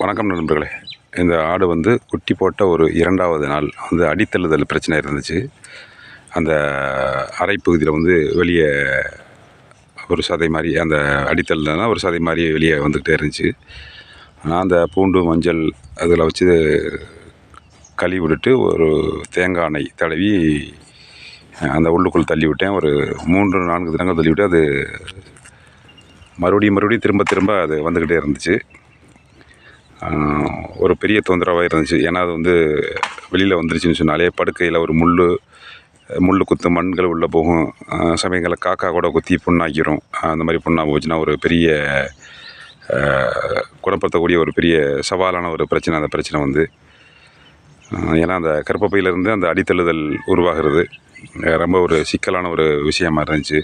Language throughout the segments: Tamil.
வணக்கம் நண்பர்களே. இந்த ஆடு வந்து குட்டி போட்ட ஒரு இரண்டாவது நாள் வந்து அடித்தள்ளுதல் பிரச்சனை இருந்துச்சு. அந்த அரைப்பகுதியில் வந்து வெளியே ஒரு சதை மாதிரி அந்த அடித்தள்ளுனா ஒரு சதை மாதிரி வெளியே வந்துக்கிட்டே இருந்துச்சு. நான் அந்த பூண்டு மஞ்சள் அதில் வச்சு கழுவி விட்டுட்டு ஒரு தேங்காய் எண்ணெய் தடவி அந்த உள்ளுக்குள் தள்ளி விட்டேன். ஒரு மூன்று நான்கு தினங்கள் தள்ளி விட்டு அது மறுபடியும் மறுபடியும் திரும்ப திரும்ப அது வந்துக்கிட்டே இருந்துச்சு. ஒரு பெரிய தொந்தரவாக இருந்துச்சு. ஏன்னா அது வந்து வெளியில் வந்துருச்சுன்னு சொன்னாலே படுக்கையில் ஒரு முள் முள் குத்து மண்கள் உள்ளே போகும். சமயங்களில் காக்கா கூட குத்தி புண்ணாக்கிரும். அந்த மாதிரி புண்ணாக போச்சுன்னா ஒரு பெரிய குணப்படுத்தக்கூடிய ஒரு பெரிய சவாலான ஒரு பிரச்சனை அந்த பிரச்சனை வந்து. ஏன்னா அந்த கர்ப்பப்பையிலேருந்து அந்த அடித்தழுதல் உருவாகிறது. ரொம்ப ஒரு சிக்கலான ஒரு விஷயமா இருந்துச்சு.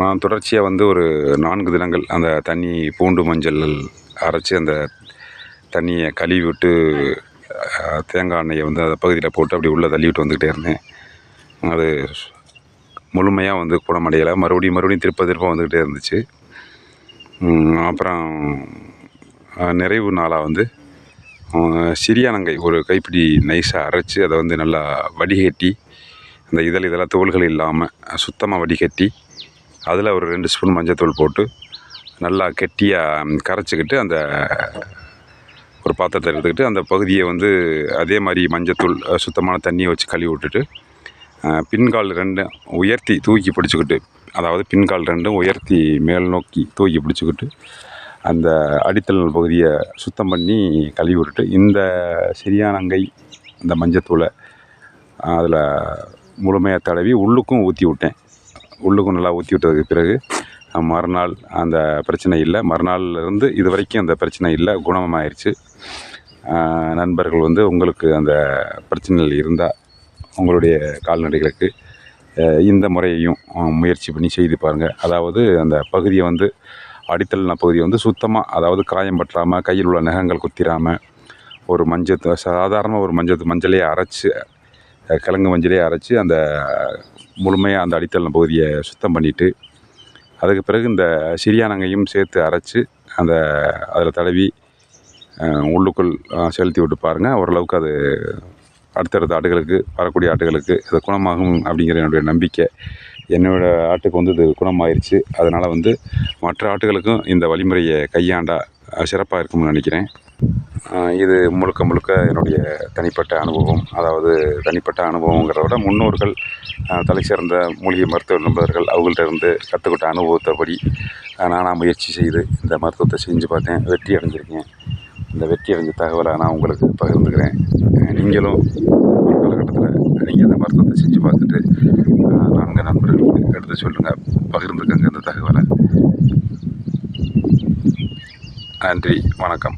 நான் தொடர்ச்சியாக வந்து ஒரு நான்கு தினங்கள் அந்த தண்ணி பூண்டு மஞ்சள் அரைச்சி அந்த தண்ணியை கழுவி விட்டு தேங்காய் எண்ணெயை வந்து அந்த பகுதியில் போட்டு அப்படி உள்ளே தள்ளி விட்டு வந்துக்கிட்டே இருந்தேன். அது முழுமையாக வந்து குணமடையலை. மறுபடியும் மறுபடியும் திருப்ப திருப்ப வந்துக்கிட்டே இருந்துச்சு. அப்புறம் நிறைவு நாளாக வந்து சிறியானங்கை ஒரு கைப்பிடி நைஸாக அரைச்சி அதை வந்து நல்லா வடிகட்டி அந்த இதழ் இதெல்லாம் தோள்கள் இல்லாமல் சுத்தமாக வடிகட்டி அதில் ஒரு ரெண்டு ஸ்பூன் மஞ்சத்தூள் போட்டு நல்லா கெட்டியாக கரைச்சிக்கிட்டு அந்த ஒரு பாத்திரத்தை எடுத்துக்கிட்டு அந்த பகுதியை வந்து அதே மாதிரி மஞ்சத்தூள் சுத்தமான தண்ணியை வச்சு கழுவி விட்டுட்டு பின்கால் ரெண்டும் உயர்த்தி தூக்கி பிடிச்சிக்கிட்டு அதாவது பின்கால் ரெண்டும் உயர்த்தி மேல் நோக்கி தூக்கி பிடிச்சிக்கிட்டு அந்த அடித்தல் பகுதியை சுத்தம் பண்ணி கழுவி விட்டுட்டு இந்த சரியானங்கை இந்த மஞ்சத்தூளை அதில் முழுமையாக தடவி உள்ளுக்கும் ஊற்றி விட்டேன். உள்ளுக்கும் நல்லா ஊற்றி விட்டதுக்கு பிறகு மறுநாள் அந்த பிரச்சனை இல்லை. மறுநாள்லேருந்து இது வரைக்கும் அந்த பிரச்சனை இல்லை. குணமாயிருச்சு. நண்பர்கள் வந்து உங்களுக்கு அந்த பிரச்சனைகள் இருந்தால் உங்களுடைய கால்நடைகளுக்கு இந்த முறையையும் முயற்சி பண்ணி செய்து பாருங்கள் அதாவது அந்த பகுதியை வந்து அடித்தள்ளின பகுதியை வந்து சுத்தமாக அதாவது காயம் பற்றாமல் கையில் உள்ள நகங்கள் குத்திராமல் ஒரு மஞ்சள் சாதாரண ஒரு மஞ்சள் மஞ்சளையே அரைச்சி கிழங்கு மஞ்சளையே அரைச்சி அந்த முழுமையாக அந்த அடித்தள்ளின பகுதியை சுத்தம் பண்ணிவிட்டு அதுக்கு பிறகு இந்த சிறியானங்கையும் சேர்த்து அரைச்சி அந்த அதில் தடவி உள்ளுக்குள் செலுத்தி விட்டு பாருங்கள் ஓரளவுக்கு அது அடுத்தடுத்த ஆட்டுகளுக்கு வரக்கூடிய ஆட்டுகளுக்கு இது குணமாகும் அப்படிங்கிற என்னுடைய நம்பிக்கை. என்னோடய ஆட்டுக்கு வந்து இது குணமாயிருச்சு. அதனால் வந்து மற்ற ஆட்டுகளுக்கும் இந்த வழிமுறையை கையாண்டா சிறப்பாக இருக்கும்னு நினைக்கிறேன். இது முழுக்க முழுக்க என்னுடைய தனிப்பட்ட அனுபவம். அதாவது தனிப்பட்ட அனுபவங்கிறத விட முன்னோர்கள் தலை சிறந்த மூலிகை மருத்துவ நண்பர்கள் அவங்கள்ட்ட இருந்து கற்றுக்கிட்ட அனுபவத்தைப்படி நானாக முயற்சி செய்து இந்த மருத்துவத்தை செஞ்சு பார்த்தேன். வெற்றி அடைஞ்சிருக்கேன். இந்த வெற்றி அடைஞ்ச தகவலை நான் உங்களுக்கு பகிர்ந்துக்கிறேன். நீங்களும் ஒரு காலகட்டத்தில் நீங்கள் இந்த மருத்துவத்தை செஞ்சு பார்த்துட்டு நான்கு நண்பர்களுக்கு எடுத்து சொல்லுங்கள் பகிர்ந்துக்கங்க இந்த தகவலை. நன்றி. வணக்கம்.